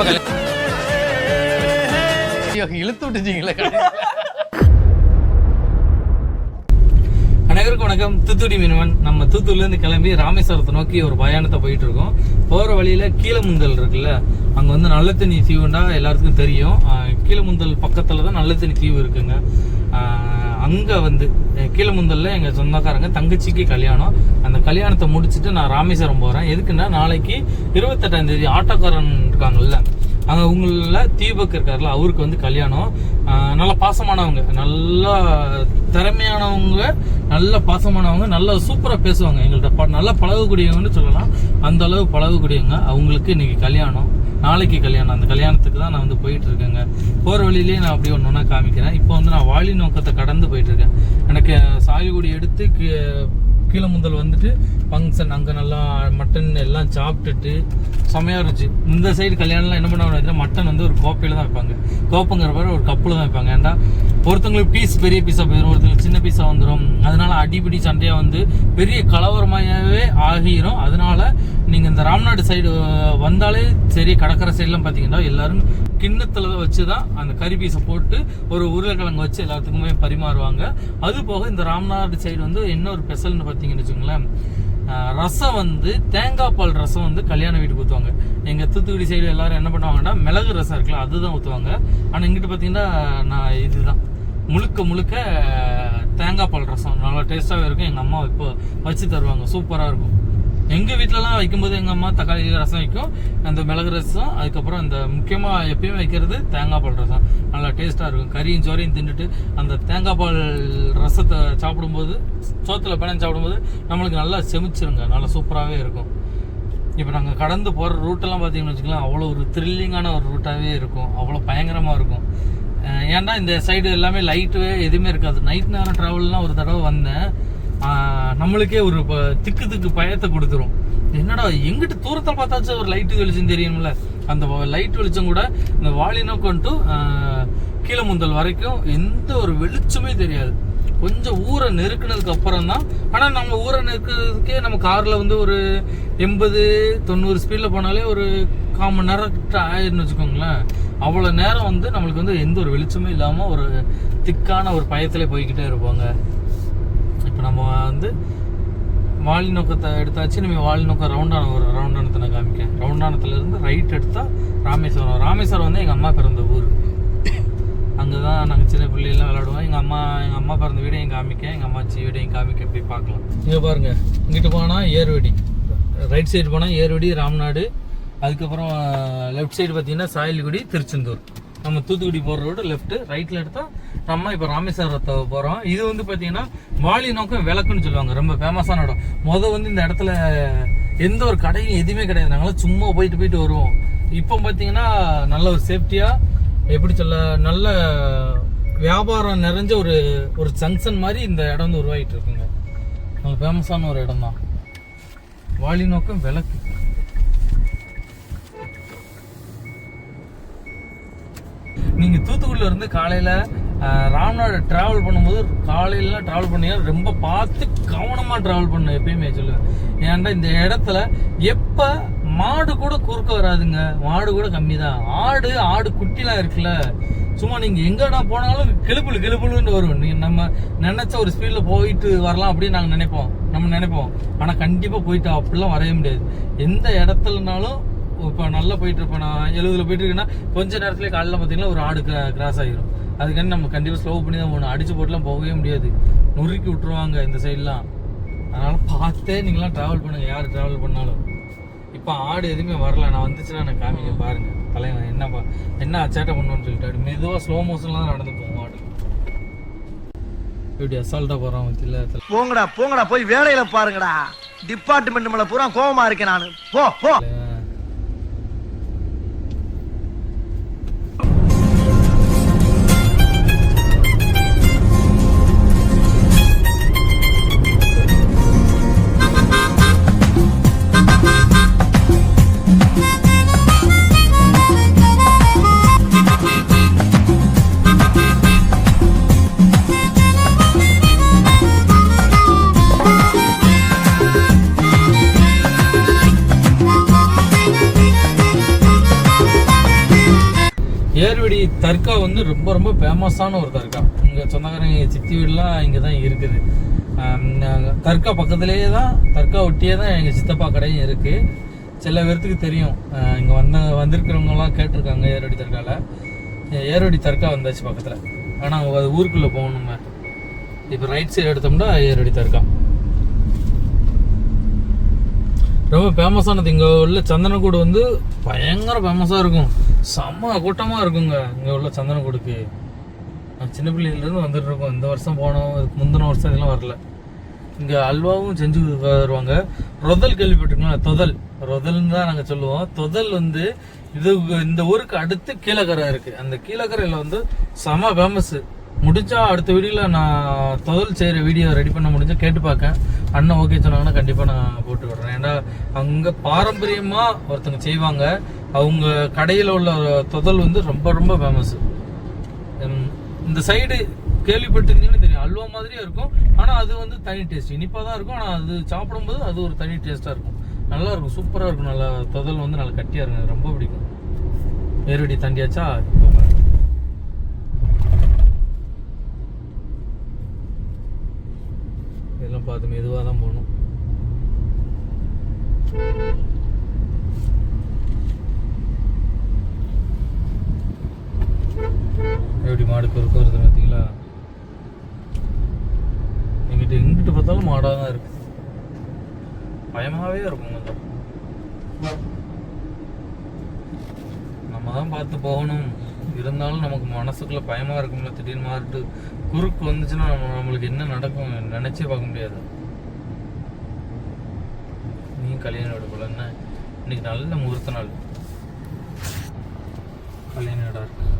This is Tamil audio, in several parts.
எப்ப கல்யாணம் இழுத்து விட்டுட்டீங்களே. அனைவருக்கும் வணக்கம். தூத்துக்குடி மீனவன். நம்ம தூத்துக்குடில இருந்து கிளம்பி ராமேஸ்வரத்தை நோக்கி ஒரு பயணத்தை போயிட்டு இருக்கோம் போற வழியில கீழமுந்தல் இருக்குல்ல அங்க வந்து நல்ல தண்ணி தீவுண்டா எல்லாத்துக்கும் தெரியும். கீழமுந்தல் பக்கத்துல தான் நல்ல தண்ணி தீவு இருக்குங்க. அங்கே வந்து கீழமுந்தலில் எங்கள் சொந்தக்காரங்க தங்கச்சிக்கு கல்யாணம். அந்த கல்யாணத்தை முடிச்சுட்டு நான் ராமேஸ்வரம் போகிறேன் எதுக்குன்னா நாளைக்கு இருபத்தெட்டாம் தேதி ஆட்டோக்காரன் இருக்காங்கல்ல அங்கே உங்களில் தீபக் இருக்கார்ல அவருக்கு வந்து கல்யாணம். நல்லா நல்ல பாசமானவங்க நல்லா திறமையானவங்க நல்ல பாசமானவங்க நல்லா சூப்பராக பேசுவாங்க. எங்கள்கிட்ட ப நல்லா பழகக்கூடியவங்கன்னு சொல்லலாம். அந்த அளவு பழகக்கூடியவங்க. அவங்களுக்கு இன்னைக்கு கல்யாணம். நாளைக்கு கல்யாணம். அந்த கல்யாணத்துக்கு தான் நான் வந்து போயிட்டு இருக்கேங்க. போகிற வழியிலேயே நான் அப்படியே ஒன்று ஒன்றா காமிக்கிறேன். வந்து நான் வாலி நோக்கத்தை கடந்து போயிட்டுருக்கேன். எனக்கு சாலிகுடி எடுத்து கீழே முதல் வந்துட்டு ஃபங்க்ஷன் அங்கே நல்லா மட்டன் எல்லாம் சாப்பிட்டுட்டு செமையாக இருந்துச்சு. இந்த சைடு கல்யாணம்லாம் என்ன பண்ணுவாங்க மட்டன் வந்து ஒரு கோப்பையில் தான் வைப்பாங்க. கோப்பைங்கிற மாதிரி ஒரு கப்பில் தான் வைப்பாங்க. ஏன்டா ஒருத்தங்களுக்கு பீஸ் பெரிய பீஸாக போயிடும் ஒருத்தங்களுக்கு சின்ன பீஸாக வந்துடும் அதனால அடிப்படி சண்டையாக வந்து பெரிய கலவரமாகவே ஆகிரும். அதனால நீங்கள் இந்த ராம்நாடு சைடு வந்தாலே சரி கடற்கரை சைட்லாம் பார்த்தீங்கன்னா எல்லாரும் கிண்ணத்தில் வச்சு தான் அந்த கறி பீஸை போட்டு ஒரு உருளைக்கிழங்கு வச்சு எல்லாத்துக்குமே பரிமாறுவாங்க. அது போக இந்த ராம்நாடு சைடு வந்து என்ன ஒரு ஸ்பெஷல்னு பார்த்தீங்கன்னு வச்சுங்களேன் ரசம் வந்து தேங்காய் பால் ரசம் வந்து கல்யாண வீட்டுக்கு ஊற்றுவாங்க எங்கள் தூத்துக்குடி சைடு எல்லாரும் என்ன பண்ணுவாங்கன்னா மிளகு ரசம் இருக்குல்ல அதுதான் ஊற்றுவாங்க ஆனால் இங்கிட்டு பார்த்தீங்கன்னா நான் இதுதான். முழுக்க முழுக்க தேங்காய் பால் ரசம். நல்லா டேஸ்ட்டாகவே இருக்கும். எங்கள் அம்மா இப்போ வச்சு தருவாங்க. சூப்பராக இருக்கும். எங்கள் வீட்டிலலாம் வைக்கும்போது எங்கள் அம்மா தக்காளி ரசம் வைக்கும். அந்த மிளகு ரசம் அதுக்கப்புறம் இந்த முக்கியமாக எப்பயும் வைக்கிறது தேங்காய் பால் ரசம். நல்லா டேஸ்ட்டாக இருக்கும். கறியும் சோறையும் தின்னுட்டு அந்த தேங்காய் பால் ரசத்தை சாப்பிடும்போது சோத்தில் பிணைஞ்சு சாப்பிடும்போது நம்மளுக்கு நல்லா செமிச்சிருங்க. நல்லா சூப்பராகவே இருக்கும். இப்போ நாங்கள் கடந்து போகிற ரூட்டெல்லாம் பார்த்தீங்கன்னு வச்சுக்கலாம் அவ்வளோ ஒரு த்ரில்லிங்கான ஒரு ரூட்டாகவே இருக்கும். அவ்வளோ பயங்கரமாக இருக்கும். ஏன்னா ஏன்டா இந்த சைடு எல்லாமே லைட்டு எதுவுமே இருக்காது. நைட் நேரம் ட்ராவல்லாம் ஒரு தடவை வந்தேன். நம்மளுக்கே ஒரு ப- திக்கு திக்கு பயத்தை கொடுத்துரும். என்னடா எங்கிட்டு தூரத்தை பார்த்தாச்சும் ஒரு லைட்டு வெளிச்சம் தெரியும்ல? அந்த லைட் வெளிச்சம் கூட இந்த வாலினோக்கம் டு கீழமுந்தல் வரைக்கும் எந்த ஒரு வெளிச்சமே தெரியாது. கொஞ்சம் ஊரை நெருக்கினதுக்கு அப்புறம் தான். ஆனால் நம்ம ஊரை நெருக்கிறதுக்கே நம்ம காரில் வந்து ஒரு எண்பது தொண்ணூறு ஸ்பீடில் போனாலே ஒரு கால் மணி நேரம் கிட்ட ஆயிடுன்னு வச்சுக்கோங்களேன். அவ்வளோ நேரம் வந்து நம்மளுக்கு வந்து எந்த ஒரு வெளிச்சமும் இல்லாமல் ஒரு திக்கான ஒரு பயத்திலே போய்கிட்டே இருப்பாங்க. இப்போ நம்ம வந்து வாலி நோக்கத்தை எடுத்தாச்சு நம்ம வாலி நோக்கம் ரவுண்டான ஒரு ரவுண்டானத்தை நான் காமிக்கேன் ரவுண்டானத்துலேருந்து ரைட் எடுத்தால் ராமேஸ்வரம் ராமேஸ்வரம் வந்து எங்கள் அம்மா பிறந்த ஊர். அங்கே தான் நாங்கள் சின்ன பிள்ளைலாம் விளாடுவோம் எங்கள் அம்மா எங்கள் அம்மா பிறந்த வீடையும் காமிக்க எங்கள் அம்மாச்சி வீடையும் காமிக்க போய் பார்க்கலாம். இங்கே பாருங்கள் இங்கிட்டு போனால் ஏர்வெடி ரைட் சைடு போனால் ஏர்வெடி ராம்நாடு. அதுக்கப்புறம் லெஃப்ட் சைடு பார்த்தீங்கன்னா சாயல்குடி திருச்செந்தூர். நம்ம தூத்துக்குடி போகிற ரோடு லெஃப்ட்டு ரைட்டில் எடுத்தால் நம்ம இப்போ ராமேஸ்வரத்தை போகிறோம் இது வந்து பார்த்தீங்கன்னா வாலி நோக்கம் விளக்குன்னு சொல்லுவாங்க. ரொம்ப ஃபேமஸான இடம். மொதல் வந்து இந்த இடத்துல எந்த ஒரு கடையும் எதுவுமே கிடையாது. நாங்களாம் சும்மா போயிட்டு போயிட்டு வருவோம். இப்போ பார்த்தீங்கன்னா நல்ல ஒரு சேஃப்டியாக எப்படி சொல்ல நல்ல வியாபாரம் நிறைஞ்ச ஒரு ஒரு ஜங்ஷன் மாதிரி இந்த இடம் வந்து உருவாகிட்டு இருக்குங்க. நல்ல ஃபேமஸான ஒரு இடம் தான் வாலி நோக்கம் விளக்கு. நீங்கள் தூத்துக்குடியிலேருந்து இருந்து ராம்நாடு ட்ராவல் பண்ணும்போது காலையிலலாம் ட்ராவல் பண்ணீங்கன்னா ரொம்ப பார்த்து கவனமாக ட்ராவல் பண்ணு எப்பயுமே சொல்லுவேன். ஏன்டா இந்த இடத்துல எப்போ மாடு கூட குறுக்க வராதுங்க. மாடு கூட கம்மி தான் ஆடு ஆடு குட்டிலாம் இருக்குல்ல. சும்மா நீங்கள் எங்கடா போனாலும் கிளுப்புல கிளுப்புலுன்னு வரும். நீங்கள் நம்ம நினச்ச ஒரு ஸ்பீடில் போயிட்டு வரலாம் அப்படின்னு நாங்கள் நினைப்போம். நம்ம நினைப்போம். ஆனால் கண்டிப்பாக போயிட்டு அப்படிலாம் வரவே முடியாது. எந்த இடத்துலனாலும் இப்போ நல்லா போயிட்டு இருப்பேன் நான். எழுபதுல போயிட்டு இருக்கேன்னா கொஞ்ச நேரத்துல காலைல பார்த்தீங்கன்னா ஒரு ஆடு கிராஸ் ஆகிரும் அதுக்காண்டி நம்ம கண்டிப்பாக ஸ்லோ பண்ணி தான் போகணும். அடிச்சு போட்டுலாம் போகவே முடியாது. நொறுக்கி விட்டுருவாங்க இந்த சைட்லாம் அதனால் பார்த்தே நீங்களாம் ட்ராவல் பண்ணுங்கள் யார் ட்ராவல் பண்ணாலும். இப்போ ஆடு எதுவுமே வரல. நான் வந்துச்சுன்னா நான் காமிக்க பாருங்க. தலைவன் என்ன பா- என்ன அச்சேட்டை பண்ணுவோன்னு சொல்லிட்டு அப்படி மெதுவாக ஸ்லோ மோஷன்லாம் தான் நடந்து போகும் ஆடு. இப்படி அசால்ட்டாக போகிறான் இல்லை போங்கடா போங்கடா. போய் வேலையில் பாருங்கடா. டிபார்ட்மெண்ட் மேலே பூரா கோவமாக இருக்கேன் நான். போ போ. தர்கா வந்து ரொம்ப ரொம்ப ஃபேமஸான ஒரு தர்கா. இங்கே சொந்தக்காரங்க சித்தி வீடுலாம் இங்கே தான் இருக்குது தர்கா பக்கத்துலேயே தான் தர்கா ஒட்டியே தான் எங்கள் சித்தப்பா கடையும் இருக்குது சில பேர்த்துக்கு தெரியும். இங்கே வந்த வந்திருக்கிறவங்கலாம் கேட்டிருக்காங்க ஏரடி தர்காவில் ஏரடி தர்கா வந்தாச்சு பக்கத்தில். ஆனால் அது ஊருக்குள்ளே போகணுமே. இப்போ ரைட் சைடு எடுத்தோம்னா ஏரடி தர்கா. ரொம்ப ஃபேமஸானது இங்கே உள்ள சந்தனக்கூடு வந்து பயங்கர ஃபேமஸாக இருக்கும். செம்ம கூட்டமாக இருக்குங்க. இங்கே உள்ள சந்தனக்கூடுக்கு. நான் சின்ன பிள்ளையிலேருந்து வந்துட்டு இருக்கோம். இந்த வருஷம் போனோம். இதுக்கு முந்தின வருஷம் இதெல்லாம் வரல. இங்கே அல்வாவும் செஞ்சு வருவாங்க ரொதல் கேள்விப்பட்டிருக்கோம் தொதல். ரொதல்னு தான் நாங்கள் சொல்லுவோம். தொதல் வந்து இது இந்த ஊருக்கு அடுத்து கீழக்கரை இருக்குது அந்த கீழக்கரையில் வந்து செம ஃபேமஸ்ஸு முடிஞ்சா அடுத்த வீடியோவில் நான் தொதல் செய்கிற வீடியோ ரெடி பண்ண முடிஞ்சா கேட்டு பார்க்கேன் அண்ணன் ஓகே சொன்னாங்கன்னா கண்டிப்பாக நான் போட்டு விடுறேன் ஏன்னா அங்கே பாரம்பரியமாக ஒருத்தங்க செய்வாங்க. அவங்க கடையில் உள்ள தொதல் வந்து ரொம்ப ரொம்ப ஃபேமஸ் இந்த சைடு கேள்விப்பட்டிருந்தீங்கன்னு தெரியும். அல்வா மாதிரியே இருக்கும். ஆனால் அது வந்து தனி டேஸ்ட் இனிப்பாக தான் இருக்கும். ஆனால் அது சாப்பிடும்போது அது ஒரு தனி டேஸ்ட்டாக இருக்கும். நல்லா இருக்கும். சூப்பராக இருக்கும். நல்லா தொதல் வந்து நல்லா கட்டியாக இருக்கும். ரொம்ப பிடிக்கும். நேரடி தாண்டியாச்சா? இதெல்லாம் பார்த்து மெதுவாக தான் போகணும். எப்படி மாடு குறுக்க வருது பார்த்தீங்களா? எங்கிட்ட எங்கிட்டு பார்த்தாலும் மாடாக தான் இருக்கு. பயமாகவே இருக்கும் கொஞ்சம். நம்ம தான் பார்த்து போகணும். இருந்தாலும் நமக்கு மனசுக்குள்ள பயமா இருக்கும்ல திடீர்னு மாறிட்டு குறுக்கு வந்துச்சுன்னா நம்ம- நம்மளுக்கு என்ன நடக்கும் நினைச்சே பார்க்க முடியாது. நீ கல்யாணம் எடுக்கல போல என்ன? இன்னைக்கு நல்ல முகூர்த்த நாள். கல்யாண இடம் இருக்கு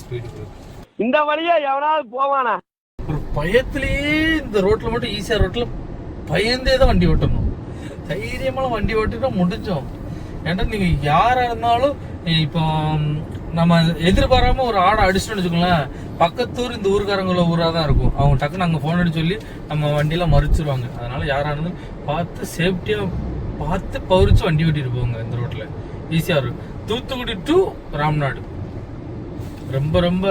ஸ்பீடு இந்த வழியா எவனாவது போவானா? ஒரு பயத்திலேயே இந்த ரோட்ல மட்டும் ஈஸியா ரோட்ல பயந்தே தான் வண்டி ஓட்டணும். தைரியமான வண்டி ஓட்டிட்டா முடிஞ்சோம். ஏன்டா நீங்க யாரா இருந்தாலும் இப்போ நம்ம எதிர்பாராம ஒரு ஆடை அடிச்சுட்டு வச்சுக்கோங்களேன் பக்கத்தூர் இந்த ஊருக்காரங்கள ஊரா தான் இருக்கும். அவங்க டக்குன்னு அங்க போன் அடிச்சு சொல்லி நம்ம வண்டியில மறிச்சிருவாங்க. அதனால யாரா இருந்தாலும் பார்த்து சேஃப்டியா பார்த்து பவுரிச்சு வண்டி ஓட்டிட்டு போங்க இந்த ரோட்ல. ஈஸியா இருக்கும். தூத்துக்குடி டு ராம்நாடு. ரொம்ப ரொம்ப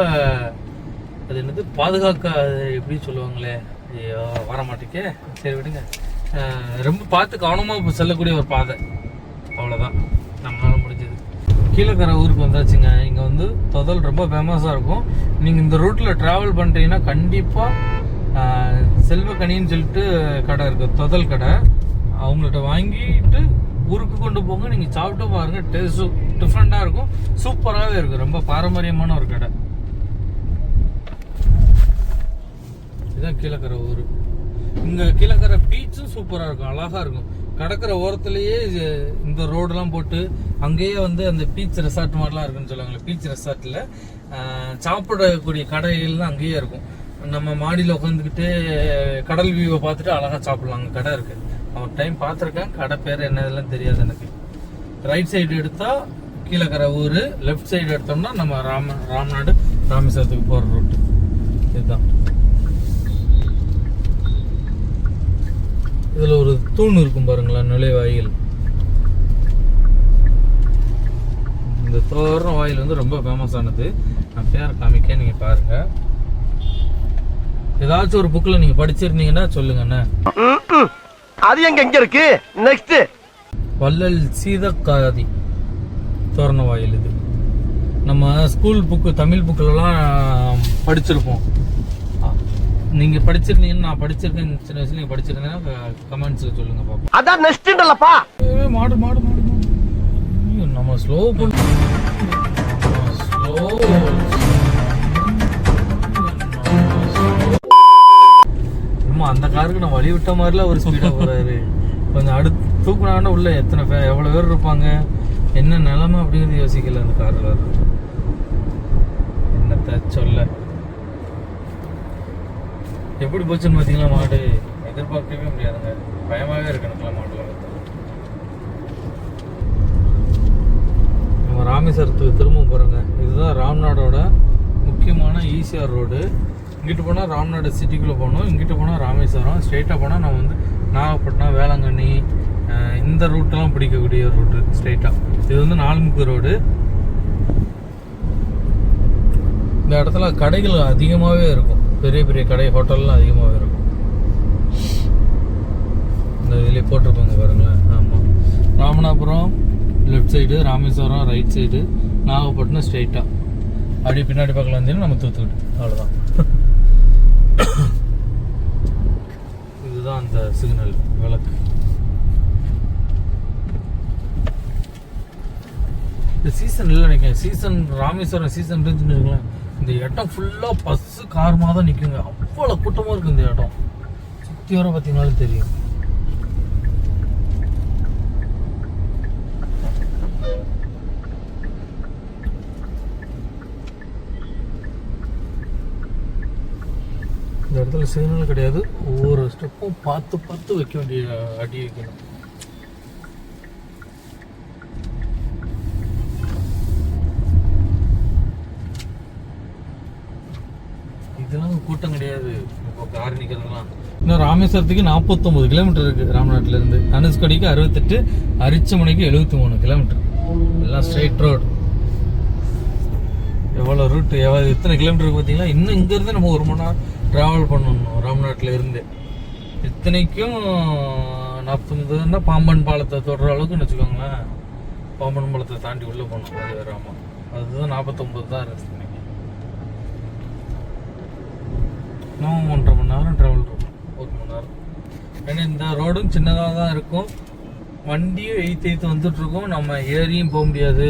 அது என்னது? பாதுகாக்க அது எப்படி சொல்லுவாங்களே? ஐயோ வர மாட்டேக்கே சரி விடுங்க. ரொம்ப பார்த்து கவனமாக செல்லக்கூடிய ஒரு பாதை. அவ்வளோதான் நம்மளால முடிஞ்சது. கீழக்கரை ஊருக்கு வந்தாச்சுங்க. இங்கே வந்து தொதல் ரொம்ப ஃபேமஸாக இருக்கும். நீங்கள் இந்த ரூட்டில் ட்ராவல் பண்ணுறீங்கன்னா கண்டிப்பாக செல்வக்கனின்னு சொல்லிட்டு கடை இருக்குது தொதல் கடை. அவங்கள்ட்ட வாங்கிட்டு ஊருக்கு கொண்டு போங்க நீங்கள் சாப்பிட்டு பாருங்க டேஸ்ட் டிஃப்ரெண்ட்டாக இருக்கும். சூப்பராகவே இருக்கும் ரொம்ப பாரம்பரியமான ஒரு கடை. இதுதான் கீழக்கரை ஊர். இங்க கீழக்கரை பீச்சும் சூப்பரா இருக்கும் அழகா இருக்கும். கடற்கரை ஓரத்துலயே இந்த ரோடெல்லாம் போட்டு அங்கேயே வந்து அந்த பீச் ரெசார்ட் மாதிரிலாம் இருக்குன்னு சொல்லுவாங்கல்ல பீச் ரெசார்ட்ல சாப்பிடக்கூடிய கடைகள்லாம் அங்கேயே இருக்கும். நம்ம மாடியில் உட்காந்துக்கிட்டு கடல் வியூவை பார்த்துட்டு அழகாக சாப்பிட்லாம் அங்கே கடை இருக்குது ஒரு டைம் பார்த்துருக்கேன். கடை பேர் என்னதெல்லாம் தெரியாது எனக்கு. ரைட் சைடு எடுத்தால் கீழக்கரை ஊர் லெஃப்ட் சைடு எடுத்தோம்னா நம்ம ராம ராம்நாடு ராமேஸ்வரத்துக்கு போகிற ரூட்டு இதுதான். இதில் ஒரு தூண் இருக்கும் பாருங்களேன் நுழைவாயில். இந்த தோரண வாயில் வந்து ரொம்ப ஃபேமஸ் ஆனது. நான் பேர் காமிக்க நீங்கள் பாருங்க. ஏதாச்சும் ஒரு புக்கில் நீங்கள் படிச்சிருந்தீங்கன்னா சொல்லுங்கண்ணே அது எங்க எங்க இருக்கு? நெக்ஸ்ட் வள்ளல் சீதக்காதி தோரண வாயில் இது. நம்ம ஸ்கூல் புக்கு தமிழ் புக்கிலலாம் படிச்சிருப்போம். நீங்கள் படிச்சிருந்தீங்கன்னா நான் படிச்சிருக்கேன் சின்ன வயசுல நீங்கள் படிச்சிருந்தீங்கன்னா கமெண்ட்ஸில் சொல்லுங்க பாப்போம். அதான் நெக்ஸ்ட்ன்றலப்பா ஏய், மாடு மாடு மாடு நம்ம ஸ்லோ பண்ண ஸ்லோ ஆமா அந்த காருக்கு நான் வழி விட்ட மாதிரிலாம் ஒரு ஸ்பீடா போறாரு. கொஞ்சம் அடுத்து தூக்குனாங்கன்னா உள்ள எத்தனை பேர் எவ்வளவு பேர் இருப்பாங்க? என்ன நிலைமை அப்படிங்கிறது யோசிக்கல அந்த கார்ல. என்னத்த சொல்ல? எப்படி போச்சுன்னு பார்த்தீங்களா மாடு? எதிர்பார்க்கவே முடியாதுங்க. பயமாவே இருக்கு எனக்குலாம் நம்ம ராமேஸ்வரத்துக்கு திரும்ப போகிறோங்க இதுதான் ராம்நாடோட முக்கியமான ஈசிஆர் ரோடு. இங்கிட்டு போனால் ராம்நாடு சிட்டிக்குள்ளே போகணும். இங்கிட்டு போனால் ராமேஸ்வரம். ஸ்ட்ரெயிட்டாக போனால் நான் வந்து நாகப்பட்டினம் வேளாங்கண்ணி இந்த ரூட்டெல்லாம் பிடிக்கக்கூடிய ரூட்டு ஸ்ட்ரெயிட்டாக இது வந்து நாலுமுக்கு ரோடு இந்த இடத்துல கடைகள் அதிகமாகவே இருக்கும். பெரிய பெரிய கடை ஹோட்டல்லாம் அதிகமாகவே இருக்கும். இந்த இதுலேயே போட்டிருப்பாங்க பாருங்களேன். ஆமாம் Ramanathapuram left side Rameswaram right side Nagapattinam ஸ்ட்ரெயிட்டாக அப்படியே பின்னாடி பக்கம் வந்தீங்கன்னா நம்ம தூத்துக்கிட்டு அவ்வளோதான் இதுதான் அந்த சிக்னல் விளக்கு. இந்த சீசன் இல்லை நினைக்கிறேன். சீசன் ராமேஸ்வரம் சீசன் இருந்துச்சுன்னு இருக்கலாம் இந்த இடம் ஃபுல்லாக பஸ்ஸு காரமாக தான் நிற்குங்க அவ்வளோ கூட்டமாக இருக்குது இந்த இடம். சுற்றி வர பார்த்தீங்கனாலும் தெரியும். இடத்துல சிக்னல் கிடையாது. ஒவ்வொரு ஸ்டெப்பும் பார்த்து பார்த்து வைக்க வேண்டிய அடி வைக்கணும் இதெல்லாம் கூட்டம் கிடையாது. இப்போ கார் நிற்கிறதுலாம் இன்னும் ராமேஸ்வரத்துக்கு நாற்பத்தொம்பது கிலோமீட்டர் இருக்குது ராமநாட்டிலேருந்து. தனுஷ்கோடிக்கு அறுபத்தெட்டு அரிச்சமனைக்கு எழுபத்தி மூணு கிலோமீட்டர் எல்லாம் ஸ்ட்ரைட் ரோடு எவ்வளோ ரூட் எவ்வளோ எத்தனை கிலோமீட்டருக்கு பார்த்தீங்கன்னா பார்த்தீங்களா இன்னும் இங்கேருந்து நம்ம ஒரு மணி நேரம் ட்ராவல் பண்ணணும் ராம்நாட்டில் இருந்து. இத்தனைக்கும் நாற்பத்தொம்பதுன்னா பாம்பன் பாலத்தை தொடுற அளவுக்குன்னு வச்சுக்கோங்களேன். பாம்பன் பாலத்தை தாண்டி உள்ளே போகணும் அது வேறு அதுதான் நாற்பத்தொம்பது தான் இருக்குது இன்னைக்கு. இன்னும் ஒன்றரை மணி நேரம் ட்ராவல் இருக்கும். ஒரு மணி நேரம். ஏன்னா இந்த ரோடும் சின்னதாக தான் இருக்கும். வண்டியும் எய்த்து எய்த்து வந்துட்டுருக்கோம். நம்ம ஏரியும் போக முடியாது.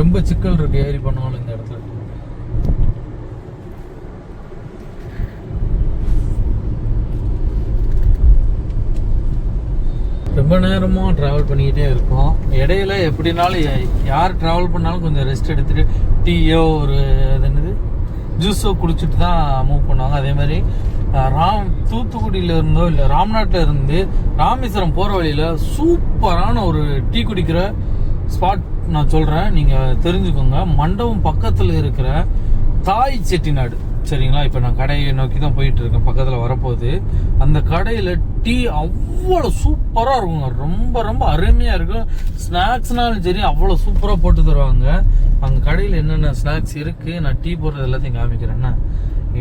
ரொம்ப சிக்கல் இருக்குது ஏரி பண்ணாலும் இந்த இடத்துல. ரொம்ப நேரமாக ட்ராவல் பண்ணிக்கிட்டே இருக்கோம் இடையில எப்படினாலும் யார் ட்ராவல் பண்ணாலும் கொஞ்சம் ரெஸ்ட் எடுத்துகிட்டு டீயோ ஒரு அது என்னது? ஜூஸோ குடிச்சிட்டு தான் மூவ் பண்ணுவாங்க. அதே மாதிரி ராம் தூத்துக்குடியில் இருந்தோ இல்லை ராம்நாட்டில் இருந்து ராமேஸ்வரம் போகிற வழியில் சூப்பரான ஒரு டீ குடிக்கிற ஸ்பாட் நான் சொல்கிறேன் நீங்கள் தெரிஞ்சுக்கோங்க. மண்டபம் பக்கத்தில் இருக்கிற தாய் செட்டிநாடு. சரிங்களா? இப்போ நான் கடையை நோக்கி தான் போயிட்டு இருக்கேன். பக்கத்தில் வரப்போகுது. அந்த கடையில் டீ அவ்வளோ சூப்பராக இருக்குங்க. ரொம்ப ரொம்ப அருமையாக இருக்கும் ஸ்நாக்ஸ்னாலும் சரி அவ்வளோ சூப்பராக போட்டு தருவாங்க. அங்கே கடையில் என்னென்ன ஸ்நாக்ஸ் இருக்குது நான் டீ போடுறது எல்லாத்தையும் காமிக்கிறேன்னா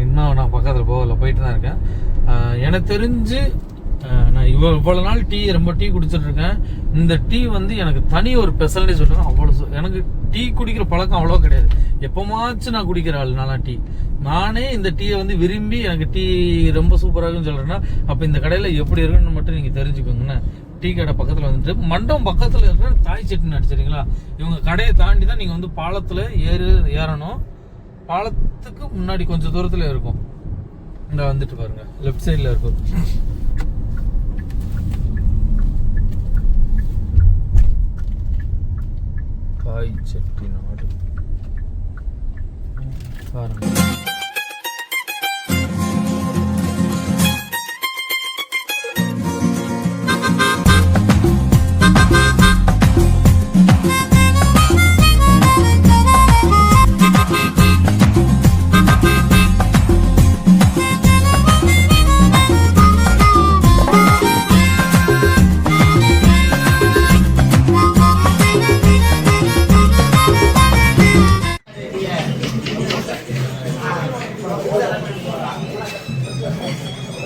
இன்னும் நான் பக்கத்தில் போகல போயிட்டு தான் இருக்கேன். எனக்கு தெரிஞ்சு நான் இவ்வளோ இவ்வளோ நாள் டீ ரொம்ப டீ குடிச்சிட்ருக்கேன் இந்த டீ வந்து எனக்கு தனி ஒரு ஸ்பெஷல்னே சொல்கிறேன் அவ்வளோ எனக்கு டீ குடிக்கிற பழக்கம் அவ்வளோ கிடையாது. எப்போமாச்சும் நான் குடிக்கிற ஆள் நல்லா டீ. நானே இந்த டீயை வந்து விரும்பி எனக்கு டீ ரொம்ப சூப்பராக இருக்குன்னு சொல்கிறேன்னா அப்போ இந்த கடையில் எப்படி இருக்குன்னு மட்டும் நீங்கள் தெரிஞ்சுக்கோங்கண்ணே. டீ கடை பக்கத்தில் வந்துட்டு மண்டபம் பக்கத்தில் இருக்கிற தாய் சட்னி சரிங்களா? இவங்க கடையை தாண்டி தான் நீங்கள் வந்து பாலத்தில் ஏறு ஏறணும். பாலத்துக்கு முன்னாடி கொஞ்சம் தூரத்தில் இருக்கும். இந்த வந்துட்டு பாருங்க லெஃப்ட் சைடில் இருக்கும். காய் சட்னி நாடு. பாருங்க.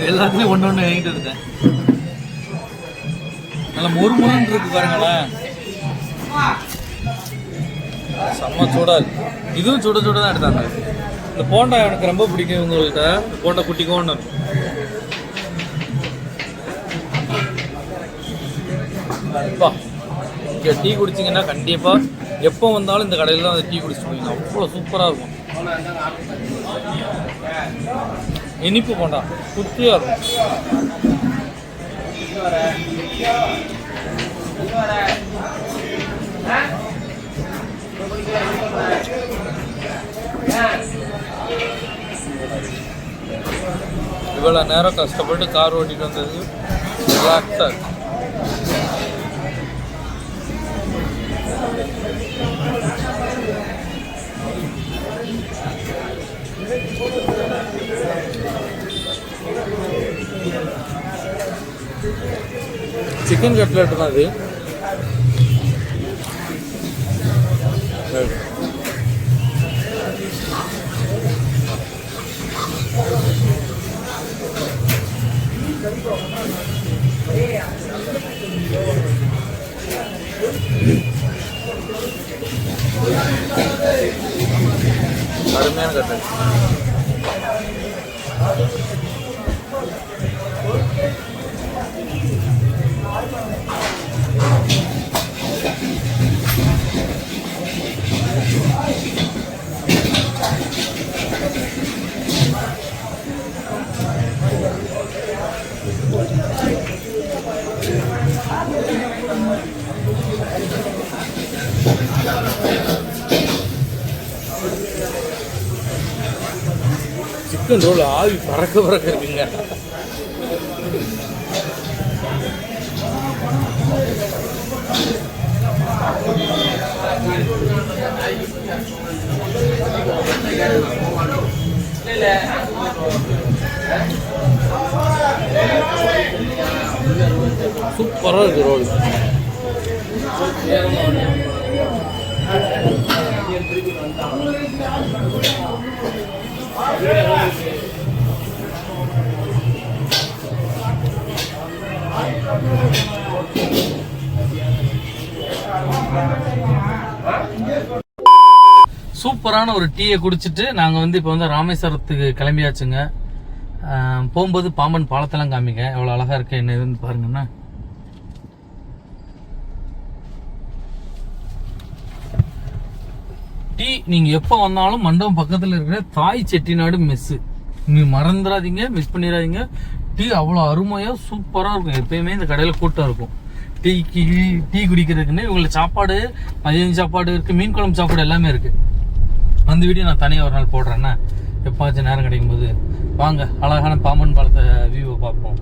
எல்லாத்துலயும் ஒன்று ஒன்று வாங்கிட்டு இருந்தேன் நல்லா மொறு மொறுன்னு இருக்கு பாருங்களேன். செம்ம சூடாக இருக்கு. இதுவும் சுட சுட தான் எடுத்தாங்க. இந்த போண்டா எனக்கு ரொம்ப பிடிக்கும் உங்கள்கிட்ட போண்டா குட்டி அப்பா இங்கே டீ குடிச்சிங்கன்னா கண்டிப்பாக எப்போ வந்தாலும் இந்த கடையில் தான் வந்து டீ குடிச்சிட்டு அவ்வளோ சூப்பராக இருக்கும். இனிப்பு போண்டா குத்தியாக இருக்கும். இவ்வளோ நேரம் கஷ்டப்பட்டு கார் ஓட்டிட்டு வந்தது. ரிலாக்ஸாக இருக்கு சிக்கன் கட்லெட் தான் இது சிக்கன் ரோல் ஆவி பறக்க பறக்க இருக்குங்க. சூப்பராக இருக்குது ரோல் சூப்பரான ஒரு டீயை குடிச்சிட்டு நாங்கள் வந்து இப்போ வந்து ராமேஸ்வரத்துக்கு கிளம்பியாச்சுங்க. போகும்போது பாம்பன் பாலத்தெல்லாம் காமிங்க. எவ்வளோ அழகாக இருக்கு என்ன இதுன்னு பாருங்கன்னா டீ நீங்க எப்போ வந்தாலும் மண்டபம் பக்கத்தில் இருக்கிற தாய் செட்டிநாடு மெஸ்ஸு நீ மறந்துடாதீங்க மிஸ் பண்ணிடாதீங்க. டீ அவ்வளோ அருமையா சூப்பரா இருக்கும். எப்பயுமே இந்த கடையில் கூட்டம் இருக்கும். டீக்கு டீ குடிக்கிறதுக்குன்னு இவங்களுக்கு சாப்பாடு மதியம் சாப்பாடு இருக்கு மீன் குழம்பு சாப்பாடு எல்லாமே இருக்கு. அந்த வீடியோ நான் தனியாக ஒரு நாள் போடுறேன்னா எப்பாச்சும் நேரம் கிடைக்கும் போது வாங்க அழகான பாம்பன் பாலத்தை வியூவை பார்ப்போம்.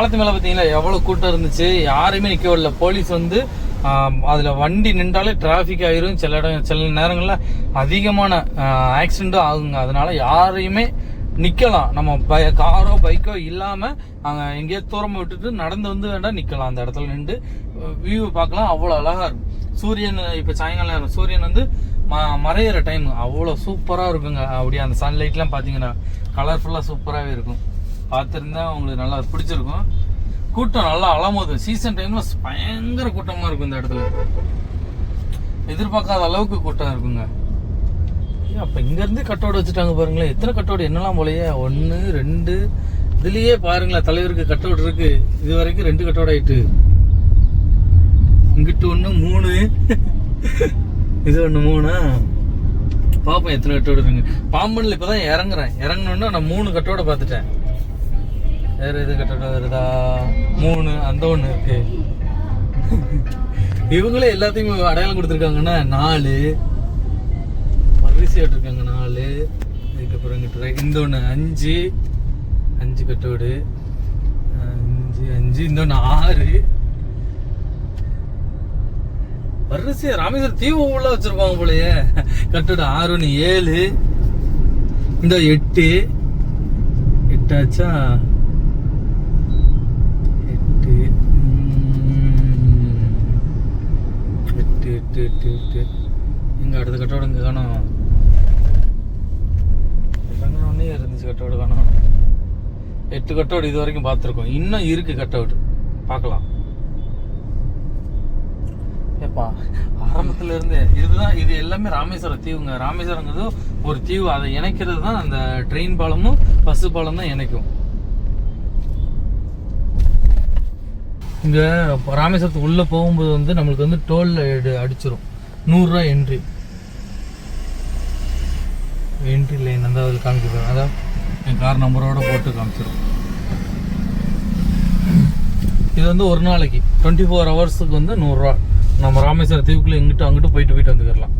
பாலத்து மேல பார்த்தீங்களா எவ்வளவு கூட்டம் இருந்துச்சு யாருமே நிக்க விடல. போலீஸ் வந்து அதில் அதுல வண்டி நின்றாலே டிராபிக் ஆயிரும். சில இடம் சில நேரங்கள்ல அதிகமான ஆக்சிடெண்ட்டும் ஆகுங்க. அதனால யாரையுமே நிக்கலாம். நம்ம ப- காரோ பைக்கோ இல்லாம அங்க எங்கேயோ தூரமாக விட்டுட்டு நடந்து வந்து வேண்டாம் நிக்கலாம். அந்த இடத்துல நின்று வியூ பார்க்கலாம். அவ்வளவு அழகா இருக்கும். சூரியன் இப்ப சாயங்காலம் நேரம் சூரியன் வந்து ம- மறையிற டைம் அவ்வளவு சூப்பரா இருக்குங்க. அப்படியே அந்த சன்லைட்லாம் பாத்தீங்கன்னா கலர்ஃபுல்லா சூப்பராகவே இருக்கும். பார்த்துருந்தா உங்களுக்கு நல்லா பிடிச்சிருக்கும். கூட்டம் நல்லா அலமோது சீசன் டைம்ல பயங்கர கூட்டமாக இருக்கும் இந்த இடத்துல. எதிர்பார்க்காத அளவுக்கு கூட்டம் இருக்குங்க. அப்போ இங்கேருந்து கட்டோடு வச்சுட்டாங்க பாருங்களேன். எத்தனை கட்டோடு? என்னெல்லாம் போலையே? ஒன்று ரெண்டு. இதுலேயே பாருங்களேன் தலைவருக்கு கட்டோடு இருக்குது இருக்கு. இது வரைக்கும் ரெண்டு கட்டோடு ஆயிட்டு. இங்கிட்டு ஒன்று மூணு. இது ஒன்று மூணா? பார்ப்போம் எத்தனை கட்டோடு இருக்குங்க பாம்பனில் இப்போ தான் இறங்குறேன். இறங்கணும்னா நான் மூணு கட்டோட பார்த்துட்டேன். வேற எது கட்டோட வருதா? மூணு அந்த ஒண்ணு இருக்கு இவங்களே எல்லாத்தையும் அடையாளம் கொடுத்துருக்காங்கன்னா நாலு. வரிசை இருக்காங்க நாலு. இதுக்கப்புறம் கிட்ட இந்த ஒன்று அஞ்சு. அஞ்சு கட்டோடு. அஞ்சு அஞ்சு இந்த ஒன்று ஆறு. வரிசையா ராமேஸ்வரம் தீவு உள்ள வச்சிருப்பாங்க போலயே. கட்டோடு ஆறு ஒன்று ஏழு. இந்த எட்டு. எட்டாச்சா எட்டு உம், எட்டு எட்டு எட்டு இங்கே அடுத்த கட்டோட இங்கே காணோம். இறங்கினோடனே இருந்துச்சு கட்டோடு காணோம். எட்டு கட்டோடு இது வரைக்கும் பார்த்துருக்கோம். இன்னும் இருக்கு கட்டவுட் பார்க்கலாம். ஏப்பா ஆரம்பத்துல இருந்தே இதுதான் இது எல்லாமே ராமேஸ்வரம் தீவுங்க. ராமேஸ்வரங்கிறது ஒரு தீவு. அதை இணைக்கிறது தான் அந்த ட்ரெயின் பாலமும் பஸ் பாலம் தான் இணைக்கும். இங்கே ராமேஸ்வரத்துக்கு உள்ளே போகும்போது வந்து நம்மளுக்கு வந்து டோல் அடிச்சிடும் நூறுரூவா என்ட்ரி என்ட்ரி லைன் அந்த அதில் காமிச்சிடும் அதான் என் கார் நம்பரோட போட்டு காமிச்சிடும் இது வந்து ஒரு நாளைக்கு. டுவெண்ட்டி ஃபோர் ஹவர்ஸுக்கு வந்து நூறுரூவா. நம்ம ராமேஸ்வரம் தீவுக்குள்ள இங்கிட்டு அங்கிட்டு போயிட்டு போயிட்டு வந்துக்கலாம்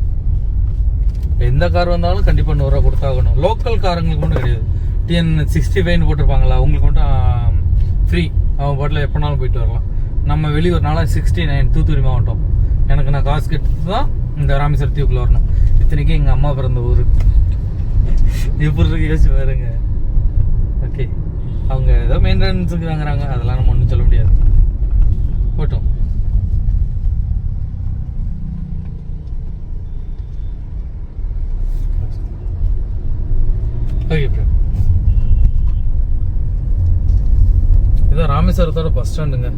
எந்த கார் வந்தாலும் கண்டிப்பாக நூறுரூவா கொடுத்தாகணும். லோக்கல் காரங்களுக்கு மட்டும் கிடையாது. டிஎன் சிக்ஸ்டி ஃபைவ்னு போட்டிருப்பாங்களா? அவங்களுக்கு மட்டும் ஃப்ரீ அவங்க பாட்டில் எப்போனாலும் போயிட்டு வரலாம். நம்ம வெளியூர் நாளாக சிக்ஸ்டி நைன் தூத்துக்குடி மாவட்டம். எனக்கு நான் காசு கட்டு தான் இந்த ராமேஸ்வரம் தீவுக்குள்ள வரணும். இத்தனைக்கும் எங்கள் அம்மா பிறந்த ஊர். எப்படி இருக்கு? யோசிச்சு பாருங்க. ஓகே அவங்க ஏதோ மெயின்டெனன்ஸுக்கு வாங்குறாங்க. அதெல்லாம் நம்ம ஒன்றும் சொல்ல முடியாது. போட்டோம். ஓகே ப்ரோ இதான் ராமேஸ்வரத்தோட பஸ் ஸ்டாண்டுங்க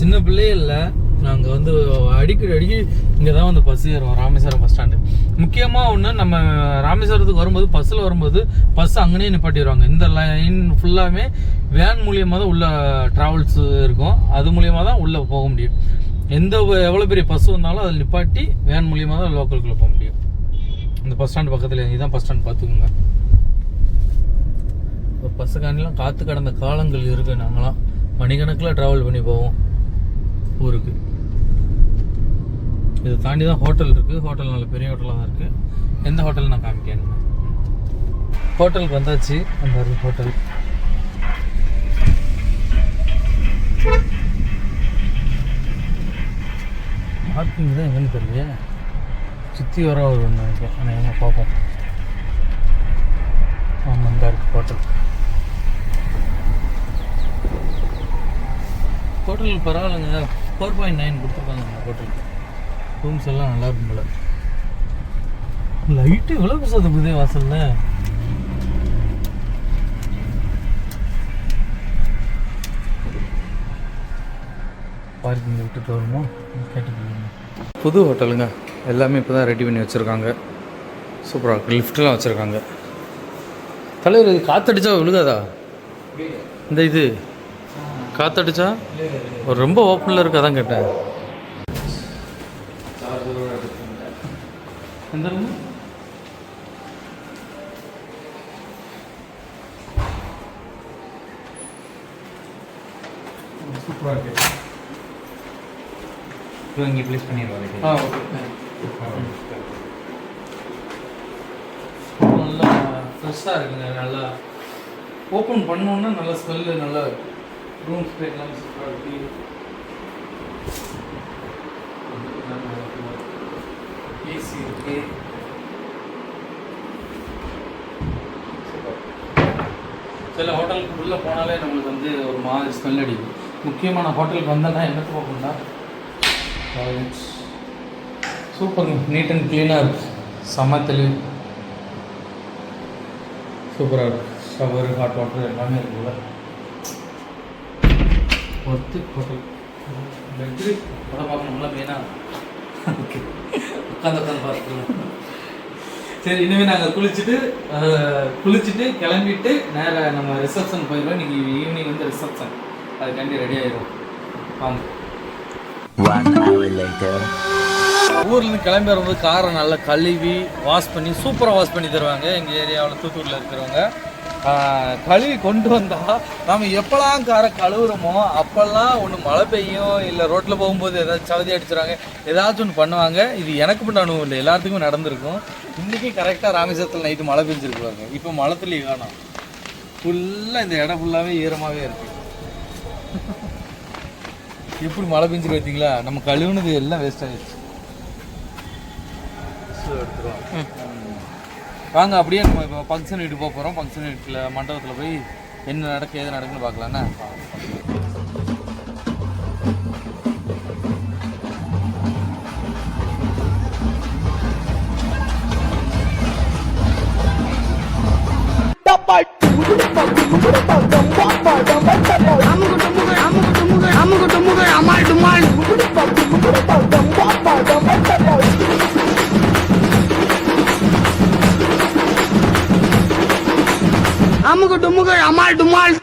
சின்ன பிள்ளையே இல்லை. நாங்கள் வந்து அடிக்கடி அடிக்கடி இங்கே தான் வந்து பஸ் ஏறுவோம் ராமேஸ்வரம் பஸ் ஸ்டாண்டு முக்கியமாக ஒன்று நம்ம ராமேஸ்வரத்துக்கு வரும்போது பஸ்ஸில் வரும்போது பஸ் அங்கேயே நிப்பாட்டிடுவாங்க இந்த லைன் ஃபுல்லாகவே வேன் மூலியமாக தான் உள்ள ட்ராவல்ஸ் இருக்கும். அது மூலியமாக தான் உள்ளே போக முடியும். எந்த எவ்வளோ பெரிய பஸ் வந்தாலும் அதில் நிப்பாட்டி வேன் மூலியமாக தான் லோக்கலுக்குள்ளே போக முடியும். இந்த பஸ் ஸ்டாண்ட் பக்கத்தில் இதுதான் பஸ் ஸ்டாண்ட் பார்த்துக்குங்க இப்போ பஸ்ஸுக்காண்டிலாம் காற்று கடந்த காலங்கள் இருக்குது நாங்களாம். மணிக்கணக்கில் ட்ராவல் பண்ணி போவோம். ஊருக்கு இதை தாண்டி தான் ஹோட்டல் இருக்குது ஹோட்டல் நல்ல பெரிய ஹோட்டலாக தான் இருக்குது எந்த ஹோட்டல் நான் காமிக்கேன் ஹோட்டலுக்கு வந்தாச்சு. அந்த ஹோட்டல் பார்க்கிங் தான் எங்கன்னு தெரியலையே. சுற்றி வர ஒரு ஒன்று நினைக்கிறேன். ஆனால் எங்கே பார்ப்போம். ஆமாம் இந்த இருக்குது ஹோட்டல் ஹோட்டல் பரவாயில்லைங்க. ஃபோர் பாயிண்ட் நைன் கொடுத்துருக்காங்க அந்த ஹோட்டல் ரூம்ஸ் எல்லாம் நல்லா இருக்கும் போல. லைட்டு எவ்வளோ பெருசாக புதே வாசல்ல? பார்க்கிங் விட்டுட்டு வருமோ? கேட்டு புது ஹோட்டலுங்க எல்லாமே இப்போ தான் ரெடி பண்ணி வச்சுருக்காங்க. சூப்பராக இருக்குது லிஃப்ட்லாம் வச்சுருக்காங்க. தலைவர் இது காற்றடிச்சா விழுகாதா? இந்த இது. காற்றடிச்சா ஒரு ரொம்ப ஓப்பனில் இருக்கு அதான் கேட்டேன். எந்த room? சூப்பராக இருக்கு. இப்போ இங்கே ப்ளேஸ் ஆ ஓகே நல்லா ஃப்ரெஷ்ஷாக இருக்குங்க நல்லா ஓப்பன் பண்ணோன்னா நல்லா ஸ்மெல்லு நல்லா ரூம் ஸ்ப்ரே எல்லாமே சூப்பராக இருக்கு ஏசி இருக்கு சில ஹோட்டலுக்கு உள்ளே போனாலே நம்மளுக்கு வந்து ஒரு மாதிரி ஸ்மெல் அடிக்கும். முக்கியமான ஹோட்டலுக்கு வந்தேன்னா என்ன போகணும்னா டாய்லெட்ஸ் சூப்பருங்க நீட் அண்ட் க்ளீனாக இருக்கு செம்ம தெளிவு சூப்பராக இருக்கு. ஷவர் ஹாட் வாட்டர் எல்லாமே இருக்குல்ல? ஒர்த்து ஹோட்டல் பெட்ரு படம் பார்க்கணும்ல மெயினாக ஓகே. உட்காந்து உட்காந்து பார்த்துக்கலாம். சரி இனிமே நாங்க குளிச்சுட்டு குளிச்சுட்டு கிளம்பிட்டு நேரா நம்ம ரிசப்ஷன் போயிடுவோம் இன்னைக்கு ஈவினிங் வந்து ரிசப்ஷன் அதுக்காண்டி ரெடி ஆயிடும் வாங்க. One hour later. ஊர்ல இருந்து கிளம்பி வரும்போது காரை நல்லா கழுவி வாஷ் பண்ணி சூப்பராக வாஷ் பண்ணி தருவாங்க. எங்கள் ஏரியாவில் தூத்தூரில் இருக்கிறவங்க. கழுவி கொண்டு வந்தா நம்ம எப்போல்லாம் காரை கழுவுறோமோ அப்போல்லாம் ஒன்று மழை பெய்யும் இல்லை ரோட்டில் போகும்போது ஏதாச்சும் சவதி அடிச்சுறாங்க ஏதாச்சும் ஒன்று பண்ணுவாங்க. இது எனக்கு மட்டும் அனுபவம் இல்லை எல்லாத்துக்குமே நடந்திருக்கும். இன்றைக்கி கரெக்டாக ராமேஸ்வரத்தில் நைட்டு மழை பெஞ்சிருக்குவாங்க இப்போ மழை துளி காணும் ஃபுல்லாக இந்த இடம் ஃபுல்லாகவே ஈரமாகவே இருக்குது எப்படி மழை பெஞ்சிருக்கு பார்த்தீங்களா நம்ம கழுவுனது எல்லாம் வேஸ்ட் ஆகிடுச்சு வாங்க அப்படியே நம்ம இப்போ ஃபங்க்ஷன் வீட்டுக்கு போக போகிறோம் ஃபங்க்ஷன் வீட்டில் மண்டபத்தில் போய் என்ன நடக்கு ஏது நடக்குன்னு பார்க்கலாண்ணா Amar do Mar